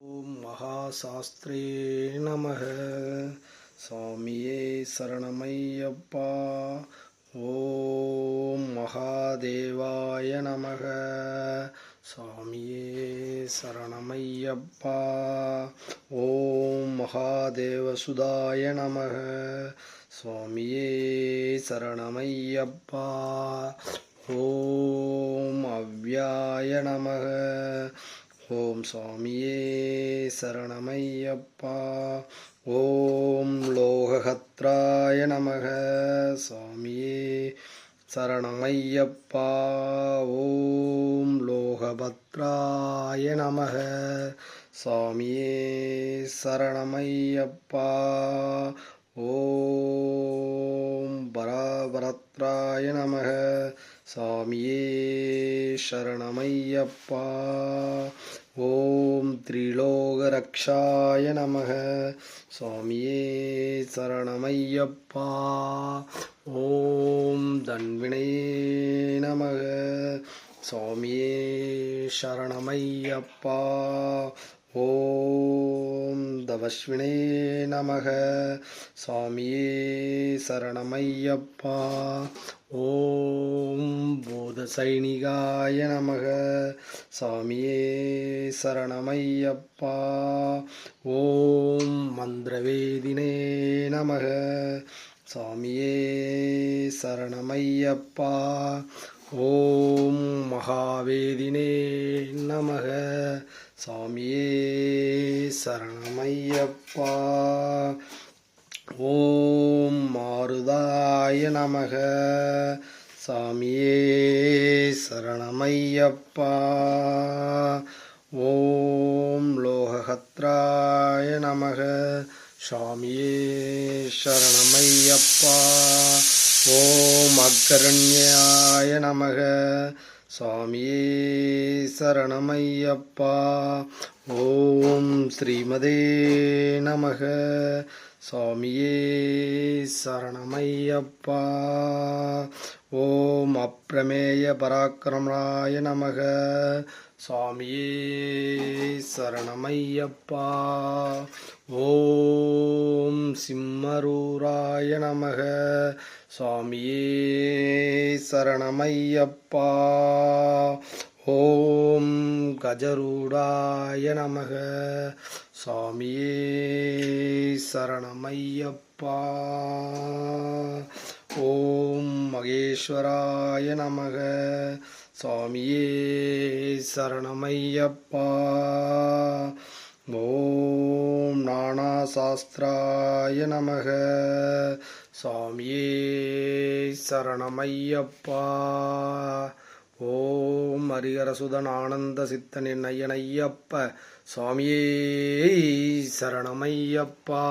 ஓம் மகாசாஸ்திரே நம சுவாமியே சரணமையப்பா ஓம் மகாதேவாய நமக சுவாமியே சரணமையப்பா ஓம் மகாதேவசுதாய நமக சுவாமியே சரணமையப்பா ஓம் அவ்யாய நமக ஓம் சுவாமியே சரணமையப்பா. ஓம் லோகஹத்ராய நமக. சுவாமியே சரணமையப்பா. ஓம் லோகபத்ராய நமக. சுவாமியே சரணமையப்பா. ஓம் பராபரத்ராய நமக. சுவாமியே சரணமையப்பா ஓம் திரிலோகரக்ஷாய நமக. சுவாமியே சரணமையப்பா. ஓம் தன்வினே நமக. சுவாமியே சரணமையப்பா. ஓம் தவஸ்வினே நமக. சுவாமியே சரணமையப்பா. ஓம் பூத சைனிகாய நமக. சாமியே சரணமையப்பா. ஓம் மந்திரவேதினே நமக. சாமியே சரணமையப்பா. ஓம் மகாவேதினே நமக. சாமியே சரணமையப்பா ஓம் மாருதாய நமக. சாமியே சரணமையப்பா ஓம் லோகஹத்ராய நமக. சாமியே சரணமையப்பா ஓம் அக்கரண்யாய நமக. சுவாமியே சரணமையப்பா ஓம் ஸ்ரீமதே நமக. சுவாமியே சரணமையப்பா. ஓம் அப்பிரமேய பராக்கிரமணாய நமக. சுவாமியே சரணமையப்பா. ஓம் சிம்மரூராய நமக. சுவாமியே சரணமையப்பா. ஓம் கஜரூடாய நமக. சுவாமியே சரணமையப்பா. ஓம் மகேஸ்வராய நமக. சுவாமியே சரணமையப்பா. ஓம் நானாசாஸ்திராய நமக. சுவாமியே சரணமையப்பா. ஓம் ஹரிஹரசுதன் ஆனந்த சித்தனின் ஐயனையப்ப சுவாமியே சரணமையப்பா.